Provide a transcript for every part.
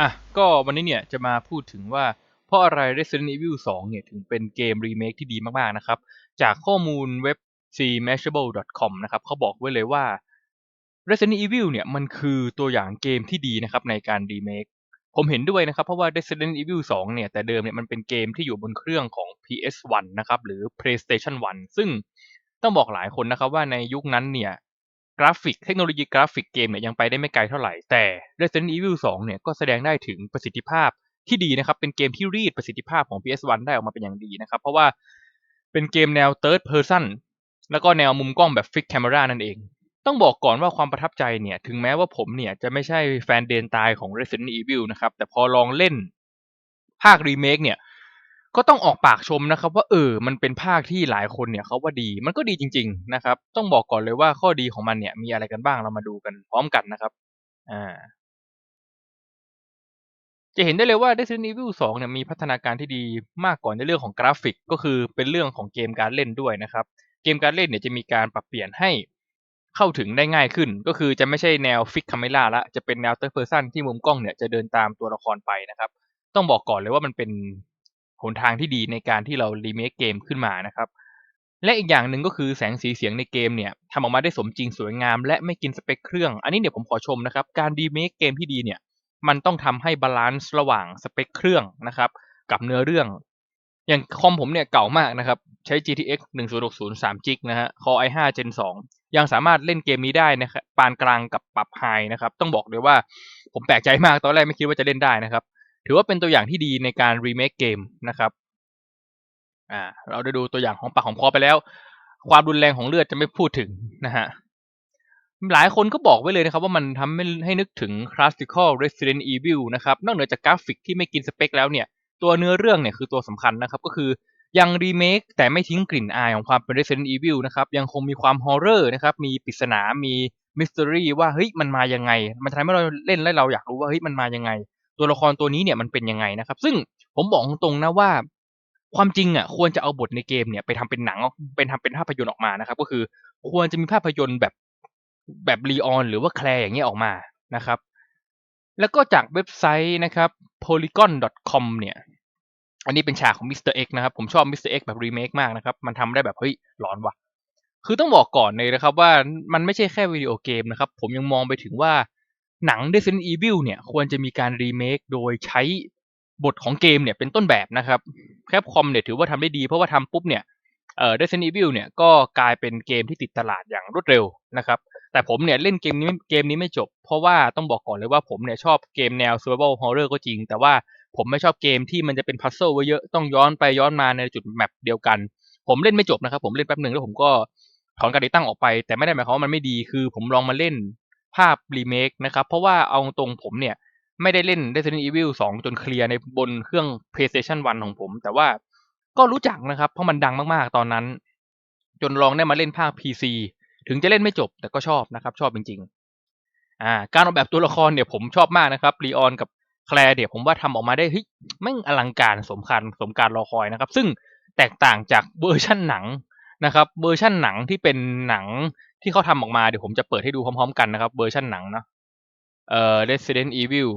อะก็วันนี้เนี่ยจะมาพูดถึงว่าเพราะอะไร Resident Evil 2 เนี่ยถึงเป็นเกมรีเมคที่ดีมากๆนะครับ จากข้อมูลเว็บ cmashable.com นะครับเขาบอกไว้เลยว่า Resident Evil เนี่ยมันคือตัวอย่างเกมที่ดีนะครับในการรีเมคผมเห็นด้วยนะครับ เพราะว่า Resident Evil 2 เนี่ยแต่เดิมเนี่ยมันเป็นเกมที่อยู่บนเครื่องของ PS1 นะครับหรือ PlayStation 1 ซึ่งต้องบอกหลายคนนะครับว่าในยุคนั้นเนี่ย กราฟิกเทคโนโลยีกราฟิกเกมเนี่ยยังไปได้ไม่ไกลเท่าไหร่ แต่ Resident Evil 2 เนี่ยก็แสดงได้ถึงประสิทธิภาพที่ดีนะครับ เป็นเกมที่รีดประสิทธิภาพของ PS1 ได้ออกมาเป็นอย่างดีนะครับ เพราะว่าเป็นเกมแนว third person แล้วก็แนวมุมกล้องแบบ fixed camera นั่นเอง ต้องบอกก่อนว่าความประทับใจเนี่ย ถึงแม้ว่าผมเนี่ยจะไม่ใช่แฟนเดนตายของ Resident Evil นะครับ แต่พอลองเล่นภาครีเมคเนี่ย ก็ต้องออกปากชมนะครับว่าเออ มันเป็นภาคที่หลายคนเนี่ยเขาว่าดี มันก็ดีจริง ๆ นะครับ ต้องบอกก่อนเลยว่าข้อดีของมันเนี่ยมีอะไรกันบ้างเรามาดูกันพร้อมกันนะครับ อ่า จะเห็นได้เลยว่า Resident Evil 2 เนี่ยมีพัฒนาการที่ดีมากกว่าในเรื่องของกราฟิก ก็คือเป็นเรื่องของเกมการเล่นด้วยนะครับ เกมการเล่นเนี่ยจะมีการปรับเปลี่ยนให้เข้าถึงได้ง่ายขึ้น ก็คือจะไม่ใช่แนวฟิกคาเมล่าละ จะเป็นแนว third person ที่มุมกล้องเนี่ยจะเดินตามตัวละครไปนะครับ ต้องบอกก่อนเลยว่ามันเป็น หนทางที่ดีในการที่เรารีเมคเกมขึ้นมานะครับ และอีกอย่างหนึ่งก็คือแสงสีเสียงในเกมเนี่ยทำออกมาได้สมจริงสวยงาม และไม่กินสเปคเครื่อง อันนี้เนี่ยผมขอชมนะครับ การรีเมคเกมที่ดีเนี่ยมันต้องทำให้บาลานซ์ระหว่างสเปคเครื่องนะครับกับเนื้อเรื่อง อย่างคอมผมเนี่ยเก่ามากนะครับ ใช้ GTX 1060 3 g นะฮะ Core i5 Gen 2 ยังสามารถเล่นเกมนี้ได้นะครับปานกลางกับปรับไฮนะครับ ต้องบอกเลยว่าผมแปลกใจมากตอนแรกไม่คิดว่าจะเล่นได้นะครับ ถือว่าเป็นตัวอย่างที่ดีในการรีเมคเกมนะครับอ่าเราได้ดูตัวอย่างของปากของคอไปแล้ว ความรุนแรงของเลือดจะไม่พูดถึงนะฮะหลายคนก็บอกไว้เลยนะครับว่ามันทำให้ให้นึกถึง Classical Resident Evil นะครับ นอกเหนือจากกราฟิกที่ไม่กินสเปคแล้วเนี่ย ตัวเนื้อเรื่องเนี่ยคือตัวสำคัญนะครับ ก็คือยังรีเมคแต่ไม่ทิ้งกลิ่นอายของความเป็น Resident Evil นะครับ ยังคงมีความฮอร์เรอร์นะครับ มีปริศนา มีมิส t ต r y ว่าเฮ้ยมันมายังไง มันทำให้เราเล่นแล้วเราอยากรู้ว่าเฮ้ยมันมายังไง ตัวละครตัวนี้เนี่ยมันเป็นยังไงนะครับ ซึ่งผมบอกตรงๆนะว่าความจริงอะควรจะเอาบทในเกมเนี่ยไปทำเป็นหนังเป็นทำเป็นภาพยนตร์ออกมานะครับ ก็คือควรจะมีภาพยนตร์แบบแบบลีออนหรือว่าแคลร์อย่างเงี้ยออกมานะครับ แล้วก็จากเว็บไซต์นะครับ polygon.com เนี่ย อันนี้เป็นฉากของ Mr. X นะครับ ผมชอบ Mr. X แบบรีเมคมากนะครับ มันทำได้แบบเฮ้ยร้อนว่ะ คือต้องบอกก่อนเลยนะครับว่ามันไม่ใช่แค่วิดีโอเกมนะครับ ผมยังมองไปถึงว่า หนัง Resident Evil เนี่ยควรจะมีการรีเมคโดยใช้บทของเกมเนี่ยเป็นต้นแบบนะครับแคปคอมเนี่ยถือว่าทำได้ดีเพราะว่าทำปุ๊บเนี่ยเอ่อ Resident Evil เนี่ยก็กลายเป็นเกมที่ติดตลาดอย่างรวดเร็วนะครับ แต่ผมเนี่ยเล่นเกมนี้เกมนี้ไม่จบ เพราะว่าต้องบอกก่อนเลยว่าผมเนี่ยชอบเกมแนว survival horror ก็จริง แต่ว่าผมไม่ชอบเกมที่มันจะเป็นพัซเซิลไว้เยอะต้องย้อนไปย้อนมาในจุดแมปเดียวกัน ผมเล่นไม่จบนะครับ ผมเล่นแป๊บหนึ่งแล้วผมก็ถอนการติดตั้งออกไป แต่ไม่ได้หมายความว่ามันไม่ดีคือผมลองมาเล่น ภาพรีเมคนะครับ เพราะว่าเอาตรงผมเนี่ย ไม่ได้เล่น Resident Evil 2 จนเคลียร์ในบนเครื่อง PlayStation 1 ของผม แต่ว่าก็รู้จักนะครับ เพราะมันดังมากๆตอนนั้น จนลองได้มาเล่นภาค PC ถึงจะเล่นไม่จบแต่ก็ชอบนะครับ ชอบจริงๆอ่าการออกแบบตัวละครเนี่ยผมชอบมากนะครับรีออนกับแคลร์เนี่ยผมว่าทำออกมาได้เฮ้ยแม่งอลังการสมคัญสมการรอคอยนะครับ ซึ่งแตกต่างจากเวอร์ชั่นหนัง นะครับเวอร์ชั่นหนังที่เป็นหนังที่เขาทำออกมาเดี๋ยวผมจะเปิดให้ดูพร้อมๆกันนะครับเวอร์ชันหนังเนาะเอ่อ Resident Evil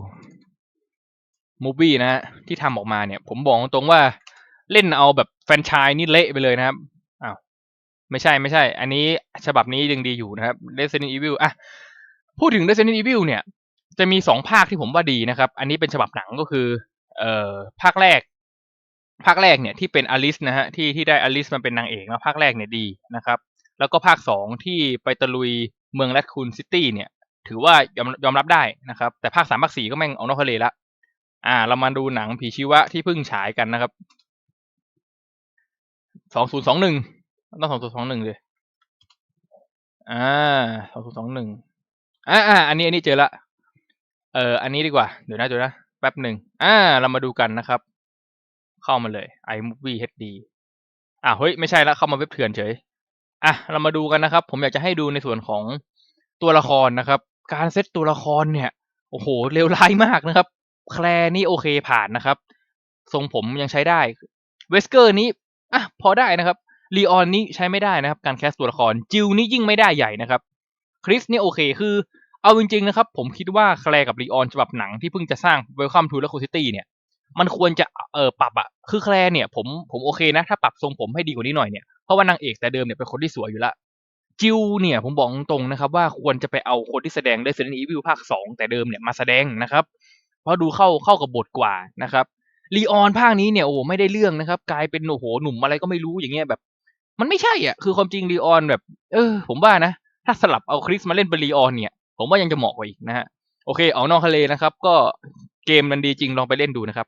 Movie นะฮะที่ทำออกมาเนี่ย ผมบอกตรงว่าเล่นเอาแบบแฟนชายนี่เละไปเลยนะครับอ้าวไม่ใช่ไม่ใช่ อันนี้ฉบับนี้ยังดีอยู่นะครับ Resident Evil อะพูดถึง Resident Evil เนี่ย จะมีสองภาคที่ผมว่าดีนะครับ อันนี้เป็นฉบับหนังก็คือ เอ่อภาคแรก ภาคแรกเนี่ยที่เป็นอลิสนะฮะที่ที่ได้อลิสมาเป็นนางเอกนะภาคแรกเนี่ยดีนะครับ แล้วก็ภาคสองที่ไปตะลุยเมืองแรดคูนซิตี้เนี่ย ถือว่ายอมยอมรับได้นะครับ แต่ภาคสามภาคสี่ก็แม่งออกนอกทะเลละอ่า เรามาดูหนังผีชีวะที่เพิ่งฉายกันนะครับสองศูนย์สองหนึ่งต้องสองศูนย์สองหนึ่งเลยอ่าสองศูนย์สองหนึ่งอ่าอ่าอันนี้อันนี้เจอละเอออันนี้ดีกว่าเดี๋ยวนะเดี๋ยวนะแป๊บหนึ่งอ่า เรามาดูกันนะครับ เข้ามาเลย iMovie HD อ่าเฮ้ยไม่ใช่ละเข้ามาเว็บเถื่อนเฉยอะเรามาดูกันนะครับ ผมอยากจะให้ดูในส่วนของตัวละครนะครับ การเซตตัวละครเนี่ยโอ้โหเลวร้ายมากนะครับ แคลนี่โอเคผ่านนะครับ ทรงผมยังใช้ได้เวสเกอร์นี้อะพอได้นะครับลีออนนี่ใช้ไม่ได้นะครับ การแคสตัวละครจิลนี่ยิ่งไม่ได้ใหญ่นะครับคริสนี่โอเคคือเอาจริงๆนะครับ ผมคิดว่าแคลกับลีออนฉบับหนังที่เพิ่งจะสร้าง Welcome to Raccoon City เนี่ย มันควรจะเอ่อปรับอะคือแคลร์เนี่ยผมผมโอเคนะ ถ้าปรับทรงผมให้ดีกว่านี้หน่อยเนี่ยเพราะว่านางเอกแต่เดิมเนี่ยเป็นคนที่สวยอยู่ละจิวเนี่ยผมบอกตรงนะครับว่าควรจะไปเอาคนที่แสดง Resident Evil ภาค 2 แต่เดิมเนี่ยมาแสดงนะครับ เพราะดูเข้าเข้ากับบทกว่านะครับลีออนภาคนี้เนี่ยโอ้ไม่ได้เรื่องนะครับ กลายเป็นโอ้โหหนุ่มอะไรก็ไม่รู้อย่างเงี้ยแบบ มันไม่ใช่อะคือความจริงลีออนแบบ เออ ผมว่านะ ถ้าสลับเอาคริสมาเล่นเป็นลีออนเนี่ย ผมว่ายังจะเหมาะกว่าอีกนะฮะโอเค เอานอกทะเลนะครับ ก็เกมมันดีจริงลองไปเล่นดูนะครับ